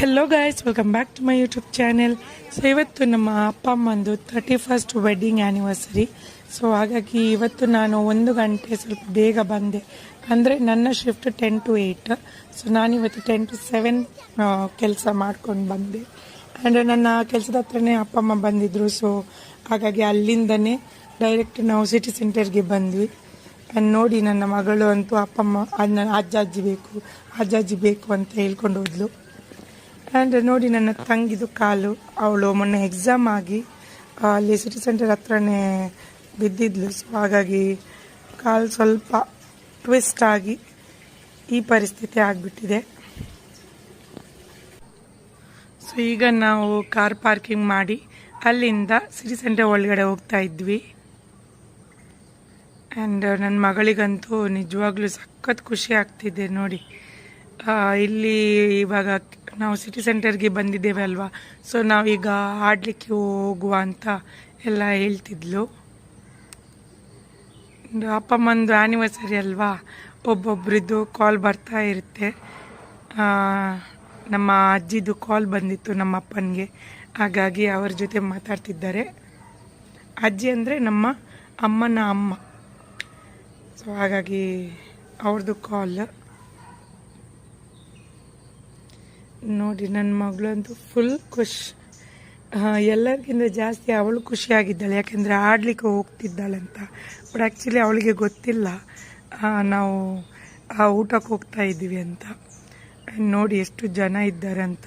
Hello guys welcome back to my YouTube channel so ಇವತ್ತು ನಮ್ಮ ಅಪ್ಪ ಅಮ್ಮಂದು thirty first wedding anniversary so ಹಾಗಾಗಿ ಇವತ್ತು ನಾನು ಒಂದು ಗಂಟೆ ಸ್ವಲ್ಪ ಬೇಗ ಬಂದೆ. ಅಂದರೆ ನನ್ನ shift ten to eight so ನಾನಿವತ್ತು ಟೆನ್ ಟು ಸೆವೆನ್ ಕೆಲಸ ಮಾಡ್ಕೊಂಡು ಬಂದೆ. ಆ್ಯಂಡ್ ನನ್ನ ಕೆಲಸದ ಹತ್ರನೇ ಅಪ್ಪ ಅಮ್ಮ ಬಂದಿದ್ದರು ಸೊ ಹಾಗಾಗಿ ಅಲ್ಲಿಂದನೇ ಡೈರೆಕ್ಟ್ ನಾವು ಸಿಟಿ ಸೆಂಟರ್ಗೆ ಬಂದ್ವಿ. ಆ್ಯಂಡ್ ನೋಡಿ ನನ್ನ ಮಗಳು ಅಂತೂ ಅಪ್ಪ ಅಮ್ಮ ಅಜ್ಜ, ಅಜ್ಜಿ ಬೇಕು, ಅಜ್ಜ, ಅಜ್ಜಿ ಬೇಕು ಅಂತ ಹೇಳ್ಕೊಂಡು ಹೋದ್ಲು. ಆ್ಯಂಡ್ ನೋಡಿ ನನ್ನ ತಂಗಿದು ಕಾಲು. ಅವಳು ಮೊನ್ನೆ ಎಕ್ಸಾಮ್ ಆಗಿ ಅಲ್ಲಿ ಸಿಟಿ ಸೆಂಟರ್ ಹತ್ರನೇ ಬಿದ್ದಿದ್ಲು. ಸೊ ಹಾಗಾಗಿ ಕಾಲು ಸ್ವಲ್ಪ ಟ್ವಿಸ್ಟ್ ಆಗಿ ಈ ಪರಿಸ್ಥಿತಿ ಆಗಿಬಿಟ್ಟಿದೆ. ಸೊ ಈಗ ನಾವು ಕಾರ್ ಪಾರ್ಕಿಂಗ್ ಮಾಡಿ, ಅಲ್ಲಿಂದ ಸಿಟಿ ಸೆಂಟರ್ ಒಳಗಡೆ ಹೋಗ್ತಾ ಇದ್ವಿ. ಆ್ಯಂಡ್ ನನ್ನ ಮಗಳಿಗಂತೂ ನಿಜವಾಗ್ಲೂ ಸಖತ್ ಖುಷಿ ಆಗ್ತಿದೆ ನೋಡಿ. ಇಲ್ಲಿ ಇವಾಗ ನಾವು ಸಿಟಿ ಸೆಂಟರ್ಗೆ ಬಂದಿದ್ದೇವೆ ಅಲ್ವಾ? ಸೊ ನಾವೀಗ ಆಡಲಿಕ್ಕೆ ಹೋಗುವ ಅಂತ ಎಲ್ಲ ಹೇಳ್ತಿದ್ಲು. ಒಂದು ಅಪ್ಪಮ್ಮಂದು ಆ್ಯನಿವರ್ಸರಿ ಅಲ್ವಾ? ಒಬ್ಬೊಬ್ರದ್ದು ಕಾಲ್ ಬರ್ತಾ ಇರುತ್ತೆ. ನಮ್ಮ ಅಜ್ಜಿದು ಕಾಲ್ ಬಂದಿತ್ತು ನಮ್ಮ ಅಪ್ಪನಿಗೆ ಹಾಗಾಗಿ ಅವ್ರ ಜೊತೆ ಮಾತಾಡ್ತಿದ್ದಾರೆ. ಅಜ್ಜಿ ಅಂದರೆ ನಮ್ಮ ಅಮ್ಮನ ಅಮ್ಮ. ಸೊ ಹಾಗಾಗಿ ಅವ್ರದ್ದು ಕಾಲ್ ನೋಡಿ ನನ್ನ ಮಗಳಂತೂ ಫುಲ್ ಖುಷ್. ಎಲ್ಲರಿಗಿಂತ ಜಾಸ್ತಿ ಅವಳು ಖುಷಿಯಾಗಿದ್ದಾಳೆ, ಯಾಕೆಂದರೆ ಆಡಲಿಕ್ಕೆ ಹೋಗ್ತಿದ್ದಾಳಂತ. ಬಟ್ ಆ್ಯಕ್ಚುಲಿ ಅವಳಿಗೆ ಗೊತ್ತಿಲ್ಲ. ನಾವು ಊಟಕ್ಕೆ ಹೋಗ್ತಾ ಇದ್ದೀವಿ ಅಂತ. ನೋಡಿ, ಎಷ್ಟು ಜನ ಇದ್ದಾರೆ ಅಂತ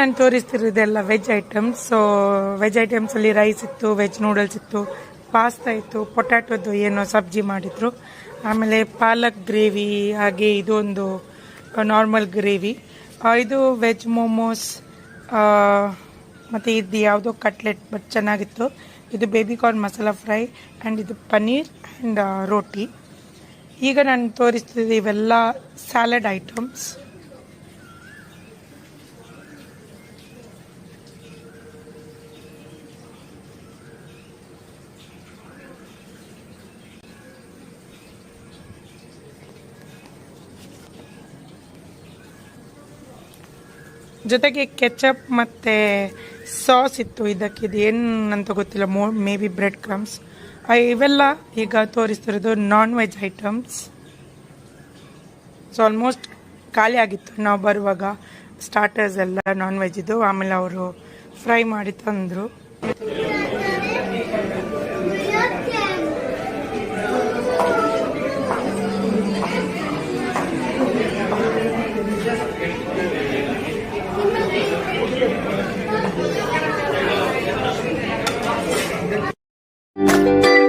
ನಾನು ತೋರಿಸ್ತಿರೋದೆಲ್ಲ veg items so veg items ಅಲ್ಲಿ ರೈಸ್ ಇತ್ತು ವೆಜ್ ನೂಡಲ್ಸ್ ಇತ್ತು ಪಾಸ್ತಾ ಇತ್ತು ಪೊಟ್ಯಾಟೋದು ಏನೋ ಸಬ್ಜಿ ಮಾಡಿದ್ರು. ಆಮೇಲೆ ಪಾಲಕ್ ಗ್ರೇವಿ, ಹಾಗೆ ಇದೊಂದು ನಾರ್ಮಲ್ ಗ್ರೇವಿ. ಇದು ವೆಜ್ ಮೋಮೋಸ್ ಮತ್ತು ಇದು ಯಾವುದೋ ಕಟ್ಲೆಟ್ ಬಟ್ ಚೆನ್ನಾಗಿತ್ತು. ಇದು baby corn masala fry and ಇದು ಪನ್ನೀರ್ ಆ್ಯಂಡ್ ರೋಟಿ ಈಗ ನಾನು ತೋರಿಸ್ತಿದ್ದೆ ಇವೆಲ್ಲ ಸ್ಯಾಲಡ್ ಐಟಮ್ಸ್ ಜೊತೆಗೆ ಕೆಚಪ್ ಮತ್ತು ಸಾಸ್ ಇತ್ತು ಇದಕ್ಕೆ. ಇದು ಏನಂತ ಗೊತ್ತಿಲ್ಲ. ಮೋ, ಮೇ ಬಿ ಬ್ರೆಡ್ ಕ್ರಮ್ಸ್. ಇವೆಲ್ಲ ಈಗ ತೋರಿಸ್ತಿರೋದು non veg items so almost ಖಾಲಿ ಆಗಿತ್ತು. ನಾವು ಬರುವಾಗ ಸ್ಟಾರ್ಟರ್ಸ್ ಎಲ್ಲ ನಾನ್ ವೆಜ್ ಇದು. ಆಮೇಲೆ ಅವರು ಫ್ರೈ ಮಾಡಿ ತಂದರು. Música